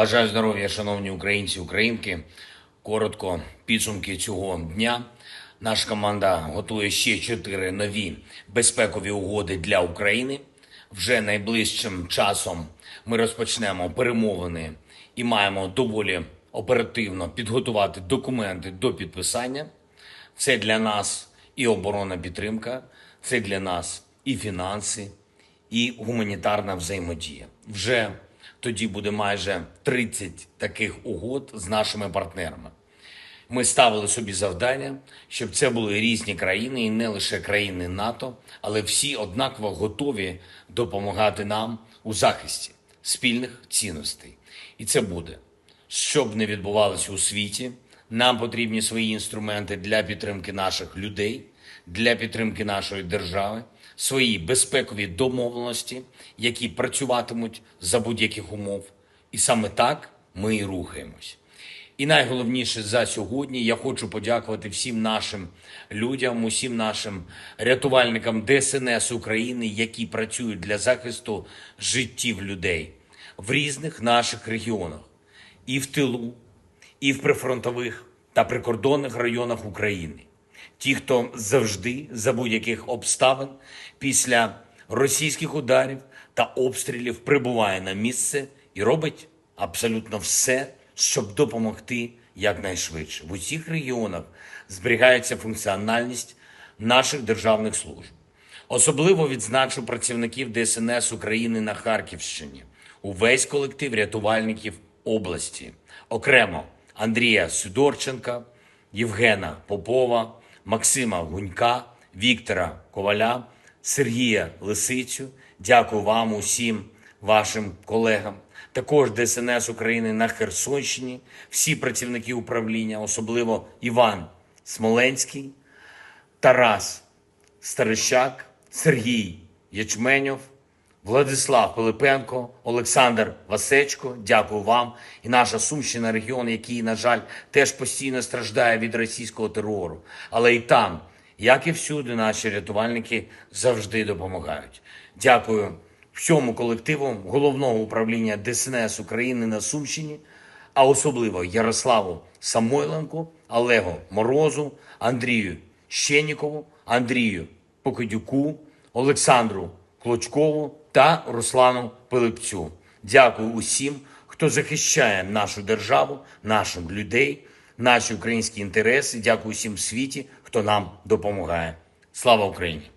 Бажаю здоров'я, шановні українці, українки. Коротко підсумки цього дня. Наша команда готує ще чотири нові безпекові угоди для України. Вже найближчим часом ми розпочнемо перемовини і маємо доволі оперативно підготувати документи до підписання. Це для нас і оборонна підтримка, це для нас і фінанси, і гуманітарна взаємодія. Вже тоді буде майже 30 таких угод з нашими партнерами. Ми ставили собі завдання, щоб це були різні країни, і не лише країни НАТО, але всі однаково готові допомагати нам у захисті спільних цінностей. І це буде. Щоб не відбувалося у світі, нам потрібні свої інструменти для підтримки наших людей, для підтримки нашої держави, свої безпекові домовленості, які працюватимуть за будь-яких умов. І саме так ми і рухаємось. І найголовніше за сьогодні я хочу подякувати всім нашим людям, усім нашим рятувальникам ДСНС України, які працюють для захисту життів людей в різних наших регіонах, і в тилу, і в прифронтових та прикордонних районах України. Ті, хто завжди за будь-яких обставин після російських ударів та обстрілів прибуває на місце і робить абсолютно все, щоб допомогти якнайшвидше. В усіх регіонах зберігається функціональність наших державних служб. Особливо відзначу працівників ДСНС України на Харківщині, увесь колектив рятувальників області, окремо Андрія Сидорченка, Євгена Попова, Максима Гунька, Віктора Коваля, Сергія Лисицю. Дякую вам усім вашим колегам. Також ДСНС України на Херсонщині, всі працівники управління, особливо Іван Смоленський, Тарас Старищак, Сергій Ячменьов, Владислав Пилипенко, Олександр Васечко. Дякую вам. І наша Сумщина, регіон, який, на жаль, теж постійно страждає від російського терору. Але і там, як і всюди, наші рятувальники завжди допомагають. Дякую всьому колективу головного управління ДСНС України на Сумщині, а особливо Ярославу Самойленку, Олегу Морозу, Андрію Щенікову, Андрію Покидюку, Олександру Клочкову та Руслану Пилипцю. Дякую усім, хто захищає нашу державу, наших людей, наші українські інтереси. Дякую усім в світі, хто нам допомагає. Слава Україні!